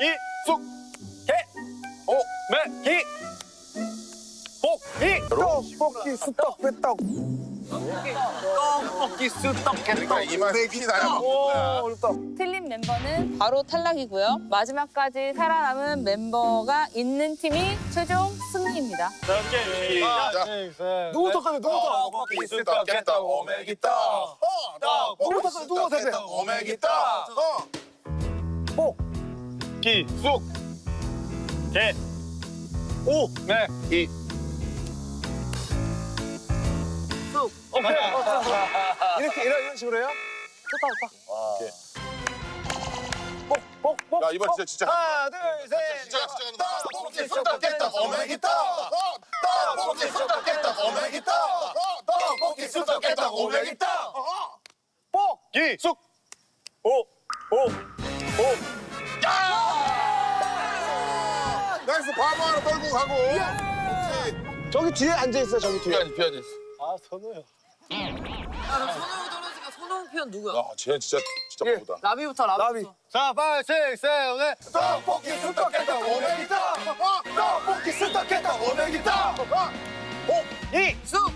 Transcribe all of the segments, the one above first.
이, 쑥, 개, 오, 매, 기, 복, 이. 떡 볶이 수떡 회떡. 떡볶이 쑥떡 그러니까 이만 피 나야. 어렵다. 틀린 멤버는 바로 탈락이고요. 마지막까지 살아남은 멤버가 있는 팀이 최종 승리입니다. 자, 함께 시작. 누구부터 가자 누구부터. 떡볶이 쑥떡 깨떡 오메기 떡. 어, 떡볶이 쑥떡 깨떡 오메기 떡. 어. 복. 기, 쑥, 개, 오, 매, 기. 쑥. 오케이. 이렇게 이런 이런 식으로 해요? 뻑뻑뻑. 야 이번 진짜 진짜 하나 둘 셋. 진짜 진짜 가는 거야. 떡볶이 쑥떡 깨떡 오메기 떡. 어, 떡볶이 쑥떡 깨떡 오메기 떡. 어, 떡볶이 쑥떡 깨떡 오메기 떡. 어. 뻑. 기, 쑥, 오, 오, 오. 나이스 바보 하나 떨고 가고. 오케이. 저기 뒤에 앉아 있어 저기 뒤에. 피아니 피아니. 아 선우요. 손흥우 떨어지니까 손흥우 표현 누구야? 아, 쟤 진짜 진짜 예. 바보다. 라비부터 나비. 라비부터. 자, 5, 6, 7, 8. 떡볶이 쑥떡 깨떡 오메기 떡. 어, 떡볶이 쑥떡 깨떡 오메기 떡. 어. 이, 쑥.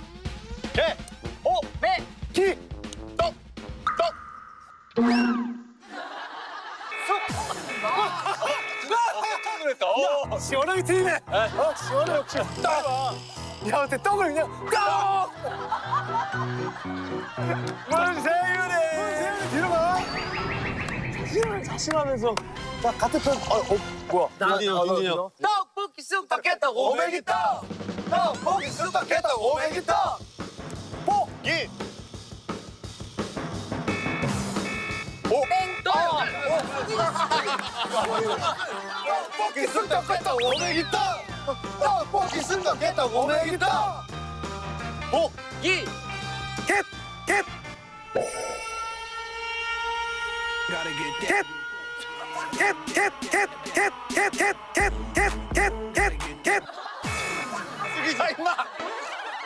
그랬다. 어. 시원하게 틀리네. 어 시원해 역시. 떡. 야 근데 떡을 그냥 떡. 문세윤이. 문세윤이 뒤로 가. 자신을 자신하면서 자 같은 편. 어, 어 뭐야? 딘딘이요, 딘딘이요. 떡볶이 쑥 닦겠다고. 오메기 떡. 떡볶이 쑥떡 깨떡 오메기 떡. 기, 땡. 떡볶이 쑥떡 깨떡 오메기 떡. 떡볶이 쑥떡 깨떡 오메기 떡. 복, 기. 캡 캡. 캡. 캡캡캡캡캡캡캡캡캡캡캡 야, 임마.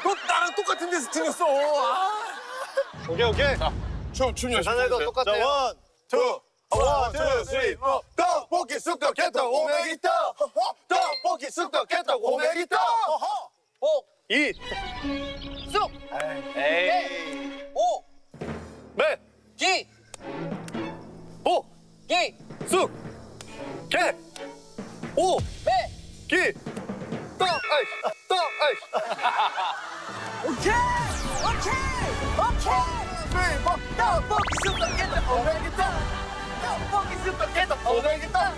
너 나랑 똑같은 데서 틀렸어. 오케이, 오케이. 춤춤 열심히 하나도 해주세요. 똑같아. 자, 원, 투, 원, 투, 쓰리, 포. 떡볶이 쑥떡 깨떡 오메기 떡. 떡볶이 쑥떡 깨떡 오메기 떡. 복. 이, 쑥. 에이. 오. 매, 기. 복, 기. 쑥, 개, 오, 매. 기, 떡, 아이, 떡, 아이. 오케이. 오케이. 오케이. 떡볶이 쑥 닦겠다. 오메기 떡. 떡볶이 쑥 닦겠다. 오메기 떡.